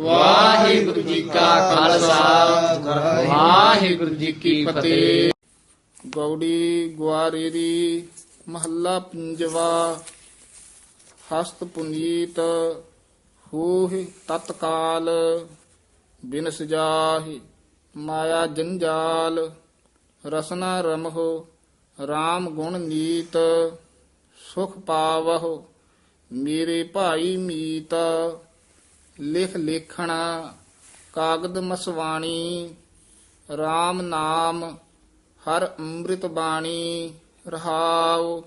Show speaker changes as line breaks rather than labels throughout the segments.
ਵਾਹਿਗੁਰੂ ਜੀ ਕਾ ਖਾਲਸਾ। ਵਾਹਿਗੁਰੂ ਜੀ ਕੀ ਫਤਿਹ। ਗੌੜੀ ਗੁਆਰੇਰੀ, ਮਹੱਲਾ ਪੰਜਵਾ। ਹਸਤ ਪੁਨੀਤ, ਹੋਹਿ ਤਤਕਾਲ। ਬਿਨਸ ਸਜਾਹਿ ਮਾਇਆ ਜੰਜਾਲ। ਰਸਨਾ ਰਮਹੁ RAM ਗੁਣ ਨੀਤ ਸੁਖ ਪਾਵਹੁ, ਮੇਰੇ ਭਾਈ ਮੀਤ। ਲਿਖ ਲੇਖਣਾ, ਕਾਗਦ ਮਸਵਾਣੀ RAM ਨਾਮ, ਹਰ ਅੰਮ੍ਰਿਤ ਬਾਣੀ, ਰਹਾਉ।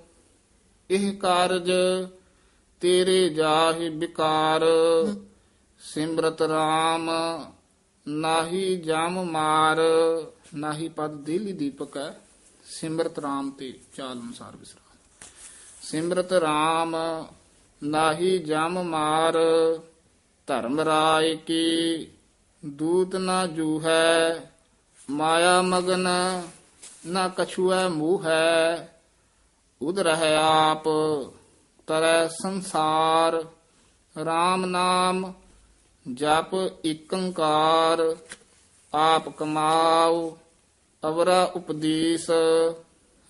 ਇਹ ਕਾਰਜ ਤੇਰੇ ਜਾਹਿ ਵਿਕਾਰ ਸਿਮਰਤ RAM ਨਾਹੀ ਜਮ ਮਾਰ। ਨਾਹੀ ਪਦ ਦਿਲੀ ਦੀਪਕ ਹੈ। ਸਿਮਰਤ RAM ਤੇ ਚਾਲ ਅਨੁਸਾਰ ਵਿਸਰਾ ਸਿਮਰਤ RAM ਨਾਹੀ ਜਮ ਮਾਰ। ਧਰਮ ਰਾਏ ਕੀ, ਦੂਤ ਨਾ ਜੂਹੈ, ਮਾਇਆ ਮਗਨ ਨਾ ਕਛੂਐ ਮੂਹ ਹੈ ਉਦ ਰਹਿ ਆਪ, ਤਰੈ ਸੰਸਾਰ RAM ਨਾਮ, ਜਪ ਏਕੰਕਾਰ ਆਪ ਕਮਾਉ, ਅਵਰਾ ਉਪਦੀਸ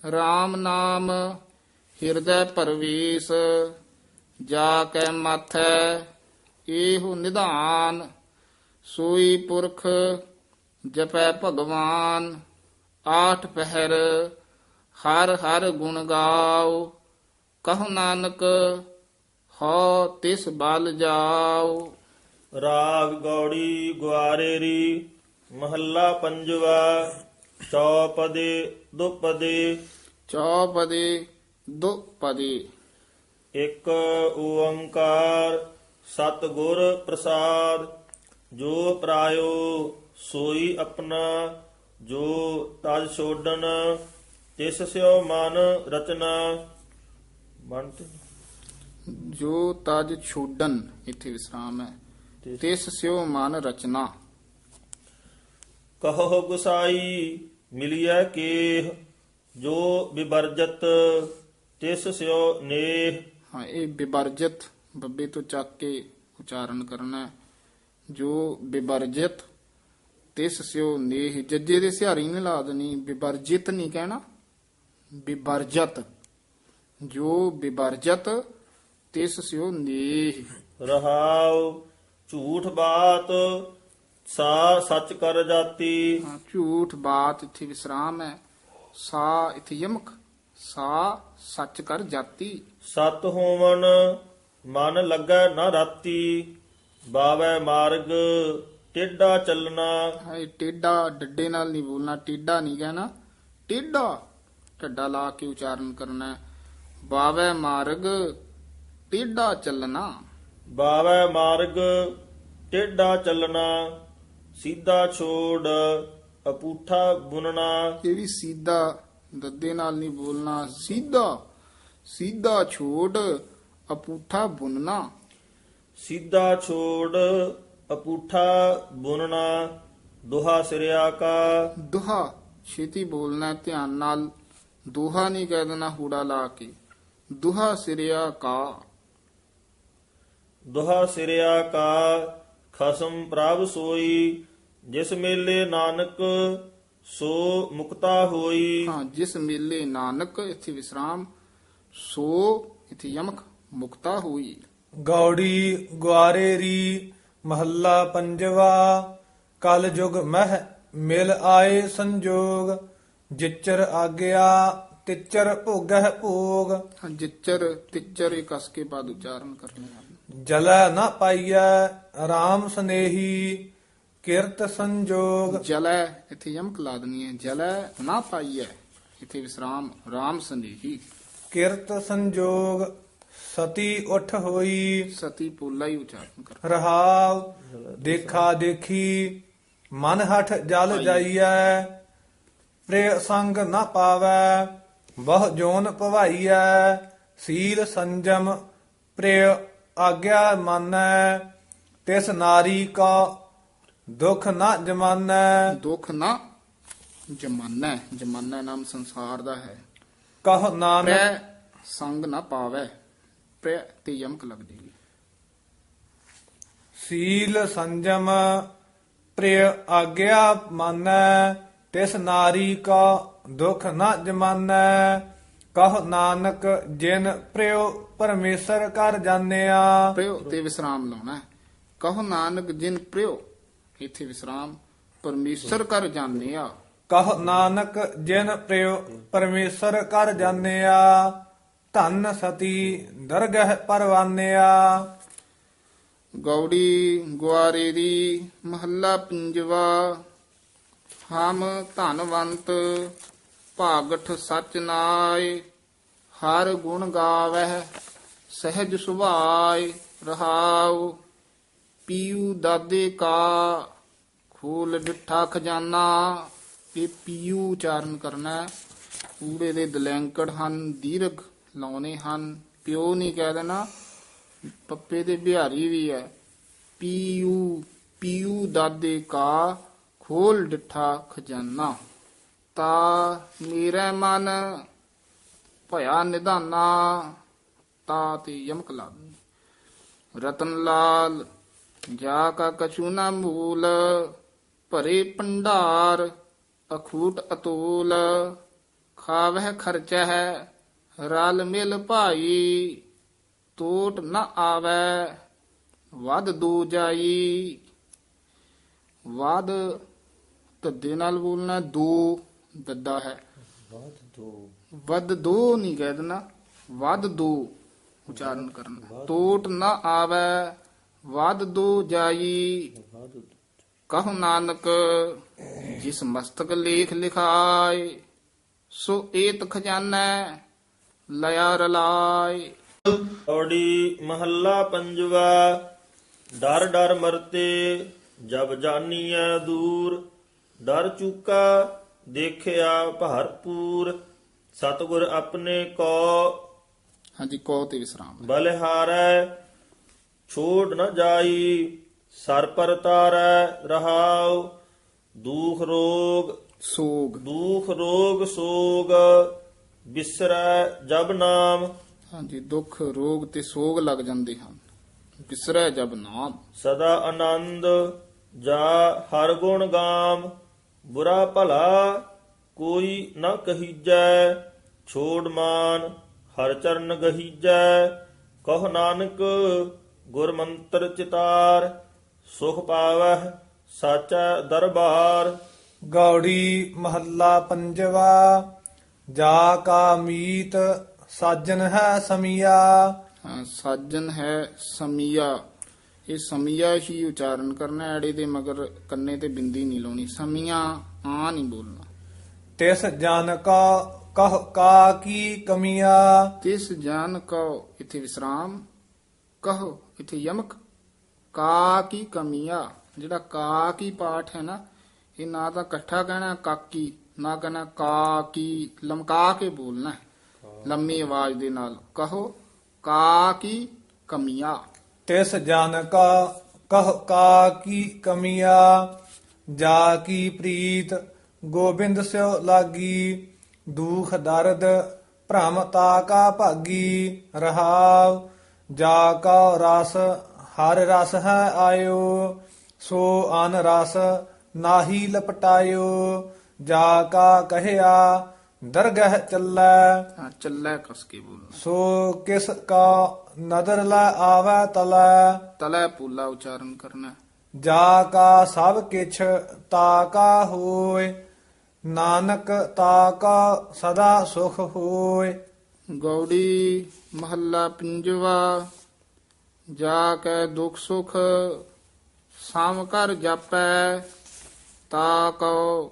RAM ਨਾਮ, ਹਿਰਦੈ ਪਰਵੀਸ, ਜਾ ਕੈ ਮਾਥੈ ਇਹੋ ਨਿਧਾਨ ਸੋਈ ਪੁਰਖ ਜਪੈ ਭਗਵਾਨ ਆਠ ਪਹਿਰ ਹਰ ਹਰ ਗੁਣ ਗਾਓ ਕਹੋ ਨਾਨਕ ਹੋ ਤਿਸ ਬਲ ਜਾਓ।
ਰਾਗ ਗੌੜੀ ਗੁਆਰੇਰੀ ਮਹੱਲਾ ਪੰਜਵਾ ਚੌਪਦੇ ਦੁਪਦੇ।
ਚੌਪਦੇ ਦੁਪਦੇ।
ਇੱਕ ਓੰਕਾਰ ਸਤਿਗੁਰ ਪ੍ਰਸਾਦ ਜੋ ਪ੍ਰਾਇਓ ਸੋਈ ਆਪਣਾ ਜੋ ਤਜ ਛੋਡਨ ਤਿਸ ਸਿਓ ਮਨ ਰਚਨਾ। ਮਨ
ਜੋ ਤਜ ਛੋਡਨ ਇੱਥੇ ਵਿਸਰਾਮ ਹੈ।
ਤਿਸ-
ਤਿਸ ਸਿਓ ਮਨ ਰਚਨਾ।
ਕਹੋ ਗੁਸਾਈ ਮਿਲਿਆ ਕੇਹ ਜੋ ਵਿਵਰਜਤ ਤਿਸ ਸਿਓ ਨੇਹ।
ਹਾਂ ਇਹ ਵਿਵਰਜਿਤ ਬੱਬੇ ਤੋਂ ਚੱਕ ਕੇ ਉਚਾਰਨ ਕਰਨਾ। ਜੋ ਵਿਵਰਜਿਤ ਤਿਸ ਸਿਓ ਨੇਹ ਜੱਜੇ ਦੇ ਸਿਹਾਰੀ ਨੇ ਲਾ ਦੇਣੀ ਵਿਵਰਜਿਤ ਨਹੀਂ ਕਹਿਣਾ ਵਿਵਰਜਤ ਜੋ ਵਿਵਰਜਤ ਤਿਸ ਸਿਓ ਨੇਹ।
ਰਹਾਉ ਝੂਠ ਬਾਤ ਸਾ ਸੱਚ ਕਰ ਜਾਤੀ।
ਝੂਠ ਬਾਤ ਇੱਥੇ ਵਿਸਰਾਮ ਹੈ। ਸਾ ਇੱਥੇ ਯਮਕ ਸਾ ਸੱਚ ਕਰ ਜਾਤੀ।
ਸਤ ਹੋਵਨ ਮਨ ਲੱਗੈ ਨ ਰਾਤੀ ਬਾਵੈ ਮਾਰਗ ਟੇਡਾ ਚੱਲਣਾ।
ਹਾਏ ਟੇਡਾ ਡੱਡੇ ਨਾਲ ਨਹੀਂ ਬੋਲਣਾ ਟੇਡਾ ਨਹੀਂ ਕਹਿਣਾ। ਟੇਡਾ ਢੱਡਾ ਲਾ ਕੇ ਉਚਾਰਨ ਕਰਨਾ। ਬਾਵੈ ਮਾਰਗ ਟੇਡਾ ਚੱਲਣਾ।
ਬਾਵੈ ਮਾਰਗ ਟੇਡਾ ਚੱਲਣਾ ਸਿੱਧਾ ਛੋੜ ਅਪੂਠਾ ਬੁਨਣਾ
ਇਹ ਵੀ ਸਿੱਧਾ ਦੱਦੇ ਨਾਲ ਨਹੀਂ ਬੋਲਣਾ ਸਿੱਧਾ ਸਿੱਧਾ ਛੋੜ ਅਪੂਠਾ ਬੁੰਨਣਾ
ਸਿੱਧਾ ਛੋੜ ਅਪੂਠਾ ਬੁਨਣਾ ਦੁਹਾ ਸਿਰਿਆ ਕਾ।
ਦੁਹਾ ਛੇਤੀ ਬੋਲਣਾ ਧਿਆਨ ਨਾਲ। ਦੁਹਾ ਨਹੀਂ ਕਹਿ ਦੇਣਾ ਹੂੜਾ ਲਾ ਕੇ। ਦੁਹਾ ਸਿਰਿਆ ਕਾ।
ਦੁਹਾ ਸਿਰਿਆ ਕਾ ਖਸਮ ਪ੍ਰਭ ਸੋਈ ਜਿਸ ਮੇਲੇ ਨਾਨਕ ਸੋ ਮੁਕਤਾ ਹੋਈ।
ਹਾਂ ਜਿਸ ਮੇਲੇ ਨਾਨਕ ਇੱਥੇ ਵਿਸਰਾਮ। ਸੋ ਇੱਥੇ ਯਮਕ। ਮੁਕਤਾ ਹੋਈ।
ਗੌੜੀ ਗੁਆਰੇਰੀ ਮਹੱਲਾ ਪੰਜਵਾ ਕਲ ਜੁਗ ਮਹਿ ਮਿਲ ਆਏ ਸੰਜੋਗ ਜਿਚਰ ਆਗਿਆ ਤਿਚਰ ਭੋਗਹਿ ਭੋਗ।
ਹਾਂ ਜਿੱਚਰ ਤਿੱਚਰ ਇਹ ਕਸ ਕੇ ਬਾਅਦ ਉਚਾਰਨ ਕਰਨੇ ਹਨ
ਜਲੈ ਨ ਪਾਈਐ RAM ਸਨੇਹੀ ਕਿਰਤ ਸੰਜੋਗ।
ਜਲੈ ਇੱਥੇ ਯਮਕ ਲਾ ਦਨੀ ਹੈ ਜਲੈ ਨਾ ਪਾਈਐ ਇੱਥੇ ਵਿਸਰਾਮ ਰਾਮ ਸੰਦੇਹੀ
ਕਿਰਤ ਸੰਜੋਗ ਸਤੀ ਉਠ ਹੋਈ।
ਸਤੀ ਪੋਲਾ ਹੀ ਉਚਾਰਨ ਕਰ।
ਰਹਾਵ ਦੇਖਾ ਦੇਖੀ ਮਨ ਹਠ ਜਲ ਜਾਈਐ ਪ੍ਰਿਯ ਸੰਗ ਨਾ ਪਾਵੈ ਬਹੁ ਜੋਨ ਭਵਾਈਐ ਸੀਲ ਸੰਜਮ ਪ੍ਰਿਯ ਆਗਿਆ ਮੰਨੈ ਤਿਸ ਨਾਰੀ ਕਾ ਦੁਖ ਨਾ ਜਮਾਨੈ।
ਦੁੱਖ ਨਾ ਜਮਾਨਾ ਜਮਾਨਾ ਨਾਮ ਸੰਸਾਰ ਦਾ ਹੈ।
ਕਹ ਨਾਨਕ।
ਪ੍ਰੈ ਸੰਗ ਨਾ ਪਾਵੈ। ਪ੍ਰੈ ਤੇ ਯਮਕ ਲੱਗ ਜੇਗੀ
ਸੀਲ ਸੰਜਮ ਪ੍ਰਿਯ ਆਗਿਆ ਮਾਨੈ ਤਿਸ ਨਾਰੀ ਕਾ ਦੁਖ ਨ ਜਮਾਨੈ। ਕਹ ਨਾਨਕ ਜਿਨ ਪ੍ਰਿਯ ਪਰਮੇਸ਼ਰ ਕਰ ਜਾਣਿਆ।
ਪ੍ਰਿਓ ਤੇ ਵਿਸਰਾਮ ਲਾਉਣਾ। ਕਹੋ ਨਾਨਕ ਜਿਨ ਪ੍ਰਿਓ ਇੱਥੇ ਵਿਸਰਾਮ ਪਰਮੇਸ਼ਰ ਕਰ ਜਾਣਿਆ।
ਕਹ ਨਾਨਕ ਜਿਨ ਪ੍ਰਿਯ ਪਰਮੇਸ਼ਰ ਕਰ ਜਾਣਿਆ। ਧਨ ਸਤੀ ਦਰਗਹ ਪਰਵਾਨਿਆ
ਗੌੜੀ ਗੁਆਰੇ ਦੀ ਮਹੱਲਾ ਪੰਜਵਾ, ਹਮ ਧਨਵੰਤ ਭਾਗਠ ਸਚ ਨਾਏ, ਹਰ ਗੁਣ ਗਾਵਹਿ ਸਹਿਜ ਸੁਭਾਏ ਰਹਾਉ, ਪੀਉ ਦਾਦੇ ਕਾ, ਖੋਲ ਡਿੱਠਾ ਖਜ਼ਾਨਾ, ਇਹ ਪੀਉ ਉਚਾਰਨ ਕਰਨਾ ਹੈ। ਦੇ ਦਲੈਂਕੜ ਹਨ, ਦੀਰਘ ਲਾਉਣੇ ਹਨ। ਪਿਓ ਨਹੀਂ ਕਹਿ ਦੇਣਾ, ਪੱਪੇ ਦੇ ਬਿਹਾਰੀ ਵੀ ਹੈ। ਪੀਊ ਪੀਊ ਦਾਦੇ ਕਾ ਖੋਲ ਡਿਠਾ ਖਜ਼ਾਨਾ। ਤਾ ਮੇਰੇ ਮਨ ਭਇਆ ਨਿਧਾਨਾ, ਤਾ ਤੇ ਯਮਕ ਲਾ ਰਤਨ ਲਾਲ ਜਾ ਕਾ ਕਛੂ ਨਾ ਮੂਲ, ਭਰੇ ਭੰਡਾਰ, ਅਖੂਟ ਅਤੋਲ। ਖਾਵਹਿ ਖਰਚਾ ਹੈ ਰਲ ਮਿਲ ਭਾਈ ਟੋਟ ਨ ਆਵੈ ਵਦ ਦੂ ਜਾਈ। ਵਦ ਤੱਦੇ ਨਾਲ ਬੋਲਣਾ ਦੋ ਦੱਦਾ ਹੈ। ਵਦ ਦੋ। ਨਹੀਂ ਕਹਿ ਦੇਣਾ ਵਦ ਦੋ ਉਚਾਰਨ ਕਰਨਾ। ਟੋਟ ਨ ਆਵੈ ਵਦ ਦੋ ਜਾਈ। ਕਹੋ ਨਾਨਕ ਜਿਸ ਮਸਤਕ ਲੇਖ ਲਿਖਾਏ ਸੋ ਏਤ ਖਜ਼ਾਨਾ ਲਿਆ ਰਲਾਏ
ਔੜੀ ਮਹੱਲਾ ਪੰਜਵਾ ਡਰ ਡਰ ਮਰਤੇ ਜਬ ਜਾਨੀਐ ਦੂਰ ਡਰ ਚੁਕਾ ਦੇਖਿਆ ਭਰਪੂਰ ਸਤਿਗੁਰ ਆਪਣੇ ਕੋ।
ਹਾਂਜੀ ਕੋ ਤੇ ਵਿਸਰਾਮ।
ਬਲਿਹਾਰੈ ਛੋੜ ਨ ਜਾਈ ਸਰ ਪਰ ਤਾਰੈ ਰਹਾਉ ਦੂਖ ਰੋਗ
ਸੋਗ।
ਦੂਖ ਰੋਗ ਸੋਗ। ਬਿਸਰੈ ਜਬ ਨਾਮ।
ਹਾਂਜੀ ਦੁੱਖ ਰੋਗ ਤੇ ਸੋਗ ਲੱਗ ਜਾਂਦੇ ਹਨ। ਬਿਸਰੈ ਜਬ ਨਾਮ।
ਸਦਾ ਆਨੰਦ ਜਾ ਹਰ ਗੁਣ ਗਾਮ। ਬੁਰਾ ਭਲਾ ਕੋਈ ਨ ਕਹੀਜੈ ਛੋੜ ਮਾਨ ਹਰ ਚਰਨ ਗਹੀਜੈ। ਕਹ ਨਾਨਕ ਗੁਰ ਮੰਤਰ ਚਿਤਾਰ ਸੁਖ ਪਾਵਹਿ ਸਾਚਾ ਦਰਬਾਰ।
ਗੌੜੀ ਮਹੱਲਾ ਪੰਜਵਾ। ਜਾ ਕਾ ਮੀਤ ਸਾਜਨ ਹੈ ਸਮੀਆ।
ਹਾਂ, ਸਾਜਨ ਹੈ ਸਮੀਆ। ਇਹ ਸਮੀਆ ਹੀ ਉਚਾਰਨ ਕਰਨਾ ਐੜੇ ਦੇ ਮਗਰ ਕੰਨੇ ਤੇ ਬਿੰਦੀ ਨਹੀਂ ਲਾਉਣੀ। ਸਮੀਆ ਆ ਨਹੀਂ ਬੋਲਣਾ।
ਤਿਸ ਜਨ ਕਾ ਕਹ ਕਾ ਕੀ ਕਮੀਆ।
ਤਿਸ ਜਾਨ ਕੋ ਇਥੇ ਵਿਸਰਾਮ ਕਹੋ ਇਥੇ ਯਮਕ ਕਾ ਕੀ ਕਮੀਆ। ਜਿਹੜਾ ਕਾ ਕੀ ਪਾਠ ਹੈ ਨਾ ਇਹ ਨਾ ਤਾਂ ਇਕੱਠਾ ਕਹਿਣਾ ਕਾਕੀ ਨਾ ਕਹਿਣਾ ਕਾ ਕੀ ਲਮਕਾ ਕੇ ਬੋਲਣਾ। ਲੰਮੀ ਆਵਾਜ਼ ਦੇ ਨਾਲ ਕਹੋ ਕਾ ਕੀ ਕਮੀਆ
ਤਿਸ ਜਨ ਕਾ ਕਹ ਕਾ ਕੀ ਕਮੀਆ ਜਾ ਕੀ ਪ੍ਰੀਤ ਗੋਬਿੰਦ ਸਿਓ ਲਾਗੀ ਦੁਖ ਦਰਦ ਭ੍ਰਮ ਤਾ ਕਾ ਭਾਗੀ ਰਹਾਵ ਜਾ ਕਾ ਰਸ ਹਰ ਰਸ ਹੈ ਆਇਓ ਸੋ ਅਨ ਰਸ ਨਾਹੀ ਲਪਟਾਇਓ ਜਾ ਕਾ ਕਹਿਆ ਦਰਗਹ ਚੱਲੈ।
ਹਾਂ, ਚੱਲੈ ਕਸ ਕੇ ਬੋਲਣਾ
ਸੋ ਕਿਸ ਕਾ ਨਦਰ ਲੈ ਆਵੈ ਤਲੈ।
ਤਲੈ ਪੂਲਾ ਉਚਾਰਨ ਕਰਨਾ।
ਜਾ ਕਾ ਸਭ ਕਿਛ ਤਾ ਕਾ ਹੋਏ ਨਾਨਕ ਤਾ ਕਾ ਸਦਾ ਸੁਖ ਹੋਏ
ਗੌੜੀ ਮਹੱਲਾ ਪੰਜਵਾ ਜਾ ਕੇ ਦੁਖ ਸੁਖ ਸਾਮ ਕਰ ਜਾਪੈ ਤਾ ਕਉ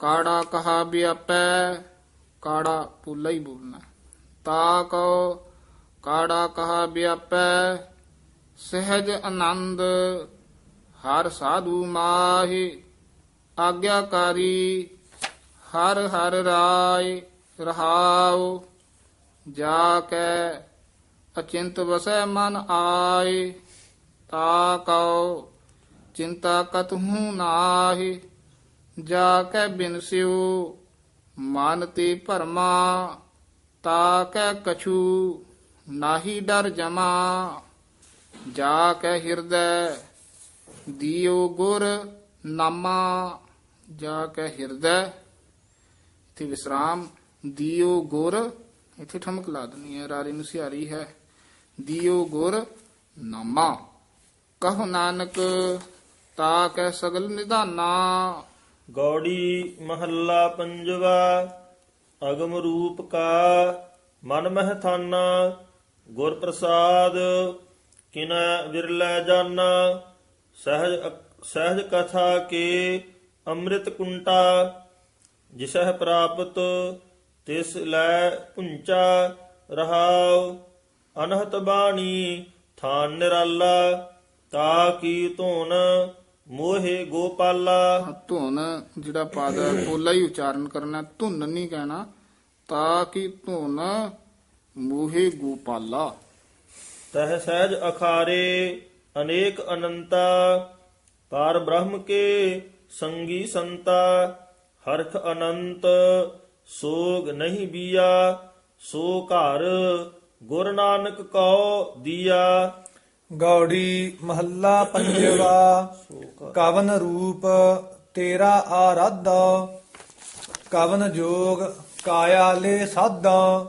ਕਾੜਾ ਕਹਾ ਵਿਆਪੈ, ਕਾੜਾ ਪੁੱਲਾ ਹੀ ਬੋਲਣਾ। ਤਾ ਕਉ, ਕਾੜਾ ਕਹਾ ਵਿਆਪੈ, ਸਹਿਜ ਆਨੰਦ, ਹਰ ਸਾਧੂ ਮਾਹੀ, ਆਗਿਆਕਾਰੀ, ਹਰ ਹਰ ਰਾਏ ਰਹਾਉ, ਜਾ ਕੈ ਅਚਿੰਤ ਵਸੈ ਮਨ ਆਏ ਤਾ ਕਉ, ਚਿੰਤਾ ਕਤਹੂ ਨਾਹੀ। ਜਾ ਕੈ ਬਿਨਸਿਉ ਮਨ ਤੇ ਭਰਮਾ, ਤਾ ਕੈ ਕਛੂ, ਨਾਹੀ ਡਰ ਜਮਾ। ਜਾ ਕੈ ਹਿਰਦੈ, ਦਿਓ ਗੁਰ ਨਾਮਾ। ਜਾ ਕੇ ਹਿਰਦੈ, ਇਥੇ ਵਿਸਰਾਮ। ਦਿਓ ਗੁਰ, ਇਥੇ ਠਮਕ ਲਾ ਦਨੀ ਹੈ ਰਾਰੀ ਨੂੰ ਸਿਹਾਰੀ ਹੈ। ਦਿਓ ਗੁਰ ਨਾਮਾ। ਕਹੋ ਨਾਨਕ, ਤਾ ਕੈ ਸਗਲ ਨਿਧਾਨਾ।
ਗੌੜੀ ਮਹੱਲਾ ਪੰਜਵਾ, ਅਗਮ ਰੂਪ ਕਾ, ਮਨ ਮਹਿ ਥਾਨਾ ਗੁਰ ਪ੍ਰਸਾਦ ਕਿਨੈ ਵਿਰਲੇ ਜਾਨਾ, ਸਹਿਜ ਸਹਿਜ ਕਥਾ ਕੇ ਅੰਮ੍ਰਿਤ ਕੁੰਟਾ, ਜਿਸਹਿ ਪ੍ਰਾਪਤ ਤਿਸ ਲੈ ਪੁੰਚਾ ਰਹਾਉ, ਅਨਹਤ ਬਾਣੀ ਥਾਨ ਨਿਰਾਲਾ, ਤਾ ਕੀ ਧੋਨ ਮੋਹਿ ਗੋਪਾਲਾ।
ਧੁਨ ਜਿਹੜਾ ਪਦ ਹੈ ਪੋਲਾ ਹੀ ਉਚਾਰਨ ਕਰਨਾ ਧੁਨ ਨਹੀਂ ਕਹਿਣਾ ਤਾਂ ਕਿ ਧੁਨ ਮੂਹੇ ਗੋਪਾਲਾ?
ਤਹ ਸਹਿਜ ਅਖਾਰੇ ਅਨੇਕ ਅਨੰਤਾ ਪਾਰ ਬ੍ਰਹਮ ਕੇ ਸੰਗੀ ਸੰਤਾ ਹਰਖ ਅਨੰਤ ਸੋਗ ਨਹੀਂ ਬੀਆ ਸੋ ਘਰ ਗੁਰ ਨਾਨਕ ਕਉ ਦੀਆ।
ਗੌੜੀ ਮਹੱਲਾ ਪੰਜਵਾ, ਕਵਨ ਰੂਪ ਤੇਰਾ ਆਰਾਧਾ, ਕਵਨ ਜੋਗ ਕਾਇਆ ਲੈ ਸਾਧਾ,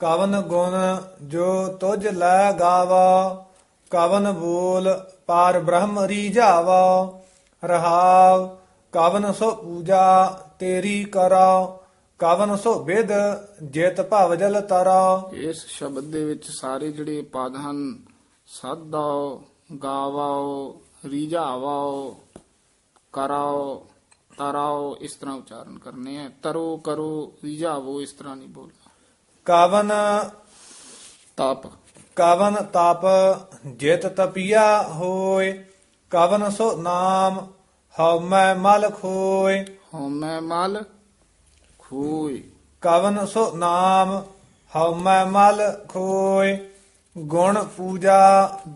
ਕਵਨ ਗੁਣ ਜੋ ਤੁਝ ਲੈ ਗਾਵਾ, ਕਵਨ ਬੋਲ ਪਾਰ ਬ੍ਰਹਮ ਰੀਝਾਵਾ, ਰਹਾਵ ਕਵਨ ਸੋ ਪੂਜਾ ਤੇਰੀ ਕਰਾ, ਕਵਨ ਸੋ ਵਿਦ ਜਿਤ ਭਵ ਜਲ ਤਰਾ।
ਇਸ ਸ਼ਬਦ ਦੇ ਵਿੱਚ ਸਾਰੇ ਜਿਹੜੇ ਪਦ ਹਨ ਸਾਧਾਓ ਗਾਵਾਓ ਰੀਝਾਵਾਓ ਕਰਾਓ ਤਰਾਓ ਇਸ ਤਰ੍ਹਾਂ ਉਚਾਰਨ ਕਰਨੇ ਹੈ ਤਰੋ ਕਰੋ ਰੀਝਾਵੋ ਇਸ ਤਰ੍ਹਾਂ ਨਹੀਂ ਬੋਲਣਾ।
ਕਵਨ
ਤਪ।
ਕਵਨ ਤਪ ਜਿਤ ਤਪੀਆ ਹੋਏ ਕਵਨ ਸੋ ਨਾਮ ਹਉਮੈ ਮਲ ਖੋਏ।
ਹਉਮੈ ਮਲ ਖੋਏ।
ਕਵਨ ਸੋ ਨਾਮ ਹਉਮੈ ਮਲ ਖੋਏ। ਗੁਣ ਪੂਜਾ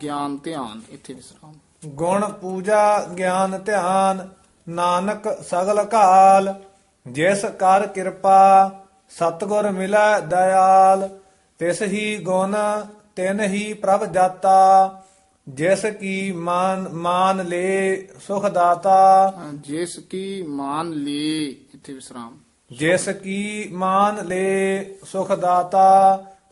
ਗਿਆਨ ਧਿਆਨ ਇੱਥੇ ਵਿਸਰਾਮ
ਗੁਣ ਪੂਜਾ ਗਿਆਨ ਧਿਆਨ ਨਾਨਕ ਸਗਲ ਕਾਲ ਜਿਸ ਕਰ ਕਿਰਪਾ ਸਤਗੁਰ ਮਿਲੈ ਦਇਆਲ ਤਿਸ ਹੀ ਗੁਣ ਤਿਨ ਹੀ ਪ੍ਰਭ ਜਾਤਾ ਜਿਸ ਕੀ ਮਾਨ ਮਾਨ ਲੇ ਸੁਖ ਦਾਤਾ।
ਜਿਸ ਕੀ ਮਾਨ ਲੇ ਇੱਥੇ ਵਿਸਰਾਮ
ਜਿਸ ਕੀ ਮਾਨ ਲੇ ਸੁਖ ਦਾਤਾ